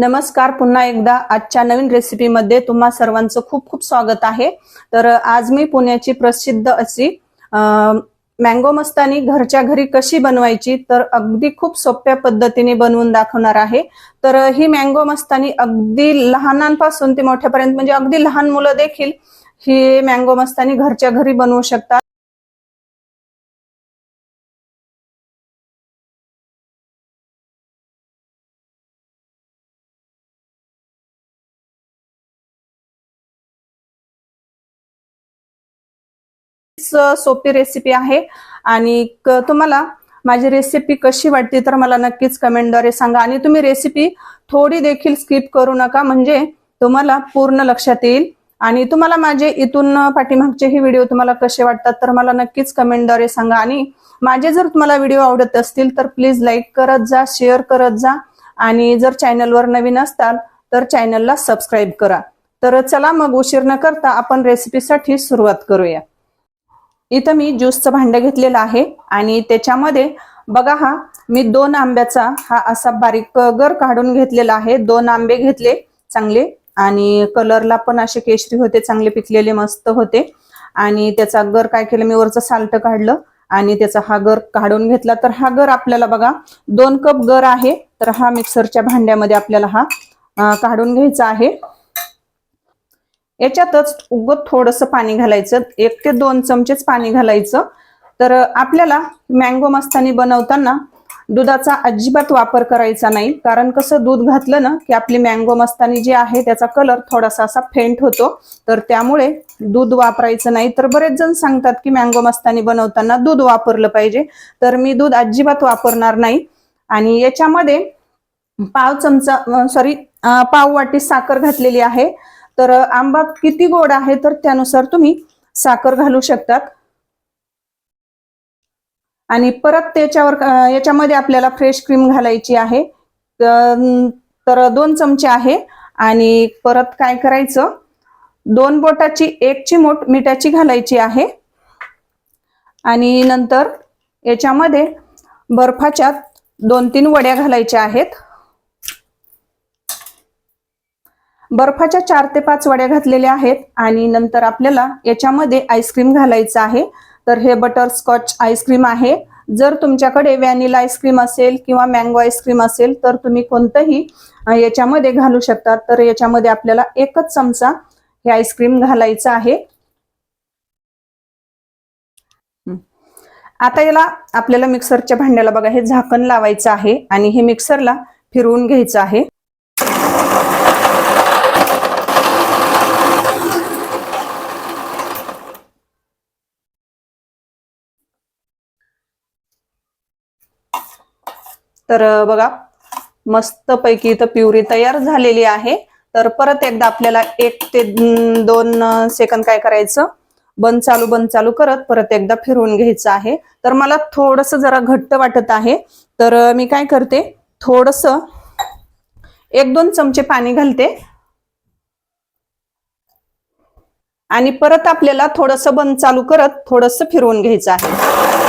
नमस्कार पुन्हा एकदा आजच्या नवीन रेसिपीमध्ये तुम्हा सर्वांचं खूप खूप स्वागत आहे. तर आज मी पुण्याची प्रसिद्ध अशी मँगो मस्तानी घरच्या घरी कशी बनवायची तर अगदी खूप सोप्या पद्धतीने बनवून दाखवणार आहे. तर ही मँगो मस्तानी अगदी लहानांपासून ते मोठ्यापर्यंत म्हणजे अगदी लहान मुलं देखील ही मँगो मस्तानी घरच्या घरी बनवू शकतात. सोपी रेसिपी आहे. आणि तुम्हाला माझी रेसिपी कशी वाटते तर मला नक्कीच कमेंटद्वारे सांगा. आणि तुम्ही रेसिपी थोडी देखील स्किप करू नका. म्हणजे तुम्हाला पूर्ण लक्षात येईल. आणि तुम्हाला माझे इथून पाठीमागचे व्हिडिओ तुम्हाला कसे वाटतात तर मला नक्कीच कमेंटद्वारे सांगा. आणि माझे जर तुम्हाला व्हिडिओ आवडत असतील तर प्लीज लाईक करत जा शेअर करत जा. आणि जर चॅनलवर नवीन असताल तर चॅनलला सबस्क्राईब करा. तर चला मग उशीर न करता आपण रेसिपीसाठी सुरुवात करूया. इथं मी ज्यूसचं भांडं घेतलेलं आहे आणि त्याच्यामध्ये बघा हा मी दोन आंब्याचा हा असा बारीक गर काढून घेतलेला आहे. दोन आंबे घेतले चांगले आणि कलरला पण असे केशरी होते चांगले पिकलेले मस्त होते. आणि त्याचा गर काय केलं मी वरचं साल्ट काढलं आणि त्याचा हा गर काढून घेतला. तर हा गर आपल्याला बघा दोन कप गर आहे. तर हा मिक्सरच्या भांड्यामध्ये आपल्याला हा काढून घ्यायचा आहे. याच्यातच उगत थोडंसं पाणी घालायचं. एक ते दोन चमचेच पाणी घालायचं. तर आपल्याला मँगो मस्तानी बनवताना दुधाचा अजिबात वापर करायचा नाही. कारण कसं दूध घातलं ना की आपली मँगो मस्तानी जी आहे त्याचा कलर थोडासा असा फेंट होतो. तर त्यामुळे दूध वापरायचं नाही. तर बरेच जण सांगतात की मँगो मस्तानी बनवताना दूध वापरलं पाहिजे. तर मी दूध अजिबात वापरणार नाही. आणि याच्यामध्ये पाव चमचा सॉरी पाव वाटी साखर घातलेली आहे. तर आंबा किती गोड आहे तर त्यानुसार तुम्ही साखर घालू शकतात. आणि परत त्याच्यावर याच्यामध्ये आपल्याला फ्रेश क्रीम घालायची आहे. तर दोन चमचे आहे. आणि परत काय करायचं? दोन बोटाची एक चिमूट मिठाची घालायची आहे. आणि नंतर याच्यामध्ये बर्फाच्या दोन तीन वड्या घालायच्या आहेत. बर्फाच्या चार ते पाच वड्या घातलेल्या आहेत आणि नंतर आपल्याला याच्यामध्ये आईस्क्रीम घालायचं आहे. तर हे बटरस्कॉच आईस्क्रीम आहे. जर तुमच्याकडे व्हॅनिला आईस्क्रीम असेल किंवा मँगो आईस्क्रीम असेल तर तुम्ही कोणतंही याच्यामध्ये घालू शकता. तर याच्यामध्ये आपल्याला एकच चमचा हे आईस्क्रीम घालायचं आहे. आता याला आपल्याला मिक्सरच्या भांड्याला बघा हे झाकण लावायचं आहे आणि हे मिक्सरला फिरवून घ्यायचं आहे. तर बघा मस्तपैकी इथं प्युरी तयार झालेली आहे. तर परत एकदा आपल्याला एक ते दोन सेकंद काय करायचं? बंद चालू बंद चालू करत परत एकदा फिरवून घ्यायचं आहे. तर मला थोडस जरा घट्ट वाटत आहे. तर मी काय करते? थोडस एक दोन चमचे पाणी घालते. आणि परत आपल्याला थोडस बंद चालू करत थोडस फिरवून घ्यायचं आहे.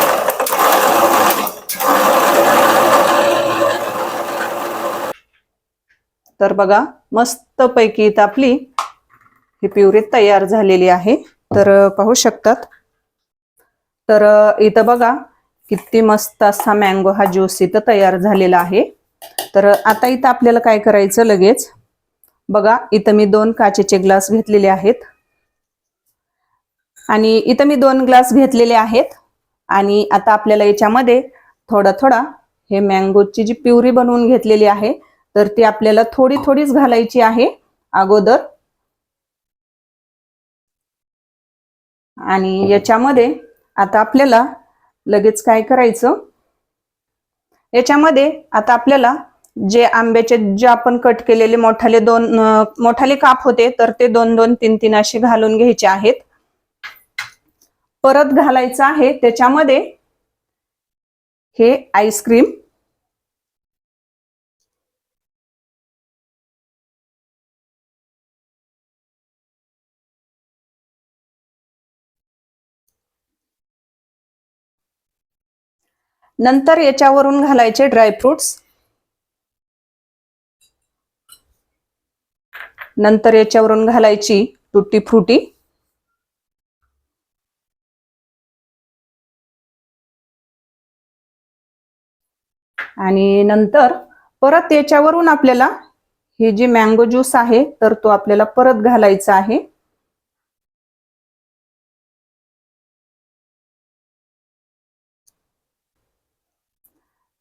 तर बघा मस्तपैकी इथं आपली ही प्युरी तयार झालेली आहे. तर पाहू शकतात. तर इथं बघा किती मस्त असा मँगो हा ज्यूस इथं तयार झालेला आहे. तर आता इथं आपल्याला काय करायचं लगेच? बघा इथं मी दोन काचेचे ग्लास घेतलेले आहेत. आणि इथं मी दोन ग्लास घेतलेले आहेत. आणि आता आपल्याला याच्यामध्ये थोडा थोडा हे मँगोची जी प्युरी बनवून घेतलेली आहे तर ती आपल्याला थोडी थोडीच घालायची आहे अगोदर. आणि याच्यामध्ये आता आपल्याला लगेच काय करायचं? याच्यामध्ये आता आपल्याला जे आंब्याचे जे आपण कट केलेले मोठाले दोन मोठाले काप होते तर ते दोन दोन तीन तीन असे घालून घ्यायचे आहेत. परत घालायचं आहे त्याच्यामध्ये हे आईस्क्रीम नंतर याच्यावरून घालायचे ड्रायफ्रुट्स नंतर याच्यावरून घालायची तुटी फ्रुटी. आणि नंतर परत याच्यावरून आपल्याला हे जे मँगो ज्यूस आहे तर तो आपल्याला परत घालायचा आहे.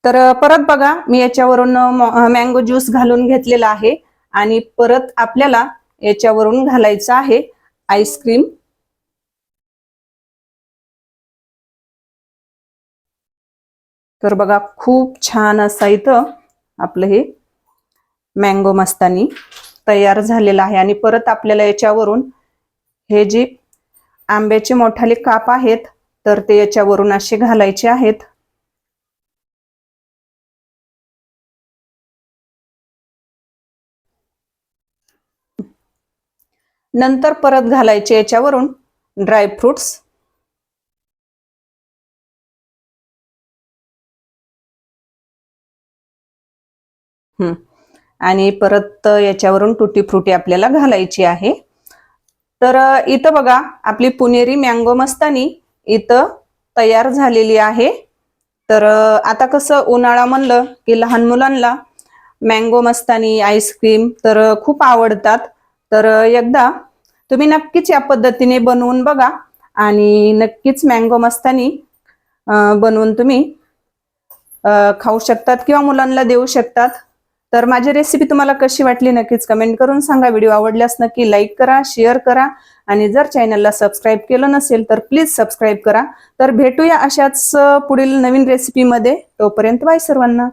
तर परत बघा मी याच्यावरून मँगो ज्यूस घालून घेतलेला आहे आणि परत आपल्याला याच्यावरून घालायचं आहे आईस्क्रीम तर बघा खूप छान असा इथं आपलं हे मँगो मस्तानी तयार झालेलं आहे आणि परत आपल्याला याच्यावरून हे जे आंब्याचे मोठाले काप आहेत तर ते याच्यावरून असे घालायचे आहेत. नंतर परत घालायचे याच्यावरून ड्रायफ्रुट्स आणि परत याच्यावरून तुटी फ्रुटी आपल्याला घालायची आहे. तर इथं बघा आपली पुणेरी मँगो मस्तानी इथं तयार झालेली आहे. तर आता कसं उन्हाळा म्हणलं की लहान मुलांना मँगो मस्तानी आईस्क्रीम तर खूप आवडतात. तर एकदा तुम्ही नक्कीच या पद्धतीने बनवून बघा आणि नक्कीच मँगो मस्तानी बनवून तुम्ही खाऊ शकतात किंवा मुलांना देऊ शकतात. तर माझी रेसिपी तुम्हाला कशी वाटली नक्कीच कमेंट करून सांगा. व्हिडिओ आवडल्यास नक्की लाईक करा शेअर करा आणि जर चॅनलला सबस्क्राईब केलं नसेल तर प्लीज सबस्क्राईब करा. तर भेटूया अशाच पुढील नवीन रेसिपीमध्ये तोपर्यंत बाय सर्वांना.